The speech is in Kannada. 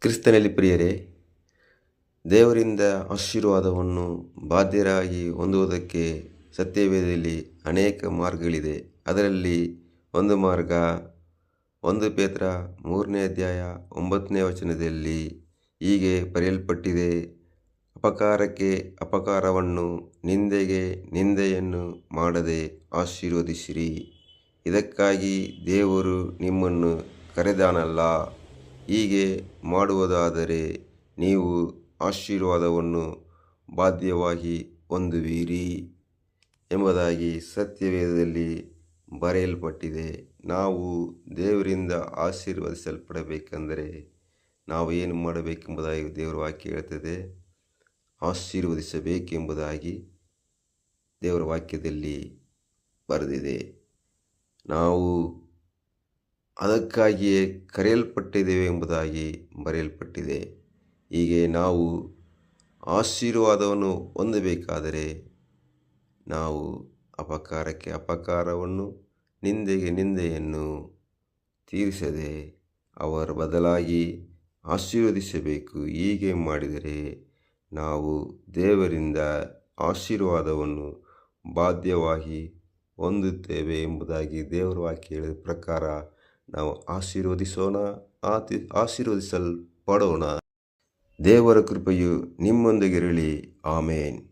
ಕ್ರಿಸ್ತನಲ್ಲಿ ಪ್ರಿಯರೇ, ದೇವರಿಂದ ಆಶೀರ್ವಾದವನ್ನು ಬಾಧ್ಯರಾಗಿ ಹೊಂದುವುದಕ್ಕೆ ಸತ್ಯವೇದದಲ್ಲಿ ಅನೇಕ ಮಾರ್ಗಗಳಿದೆ. ಅದರಲ್ಲಿ ಒಂದು ಮಾರ್ಗ, ಒಂದು ಪೇತ್ರ ಮೂರನೇ ಅಧ್ಯಾಯ ಒಂಬತ್ತನೇ ವಚನದಲ್ಲಿ ಹೀಗೆ ಬರೆಯಲ್ಪಟ್ಟಿದೆ, ಅಪಕಾರಕ್ಕೆ ಅಪಕಾರವನ್ನು, ನಿಂದೆಗೆ ನಿಂದೆಯನ್ನು ಮಾಡದೆ ಆಶೀರ್ವದಿಸಿರಿ. ಇದಕ್ಕಾಗಿ ದೇವರು ನಿಮ್ಮನ್ನು ಕರೆದಾನಲ್ಲ. ಹೀಗೆ ಮಾಡುವುದಾದರೆ ನೀವು ಆಶೀರ್ವಾದವನ್ನು ಬಾಧ್ಯವಾಗಿ ಹೊಂದುವಿರಿ ಎಂಬುದಾಗಿ ಸತ್ಯವೇದದಲ್ಲಿ ಬರೆಯಲ್ಪಟ್ಟಿದೆ. ನಾವು ದೇವರಿಂದ ಆಶೀರ್ವದಿಸಲ್ಪಡಬೇಕೆಂದರೆ ನಾವು ಏನು ಮಾಡಬೇಕೆಂಬುದಾಗಿ ದೇವರ ವಾಕ್ಯ ಹೇಳ್ತದೆ. ಆಶೀರ್ವದಿಸಬೇಕೆಂಬುದಾಗಿ ದೇವರ ವಾಕ್ಯದಲ್ಲಿ ಬರೆದಿದೆ. ನಾವು ಅದಕ್ಕಾಗಿಯೇ ಕರೆಯಲ್ಪಟ್ಟಿದ್ದೇವೆ ಎಂಬುದಾಗಿ ಬರೆಯಲ್ಪಟ್ಟಿದೆ ಹೀಗೆ ನಾವು ಆಶೀರ್ವಾದವನ್ನು ಹೊಂದಬೇಕಾದರೆ ನಾವು ಅಪಕಾರಕ್ಕೆ ಅಪಕಾರವನ್ನು, ನಿಂದೆಗೆ ನಿಂದೆಯನ್ನು ತೀರಿಸದೆ ಅವರ ಬದಲಾಗಿ ಆಶೀರ್ವದಿಸಬೇಕು. ಹೀಗೆ ಮಾಡಿದರೆ ನಾವು ದೇವರಿಂದ ಆಶೀರ್ವಾದವನ್ನು ಬಾಧ್ಯವಾಗಿ ಹೊಂದುತ್ತೇವೆ ಎಂಬುದಾಗಿ ದೇವರ ಹೇಳಿದ ಪ್ರಕಾರ ನಾವು ಆಶೀರ್ವದಿಸೋಣ ಆತಿ ಆಶೀರ್ವದಿಸಲ್ಪಡೋಣ. ದೇವರ ಕೃಪೆಯು ನಿಮ್ಮೊಂದಿಗಿರಲಿ. ಆಮೇನ್.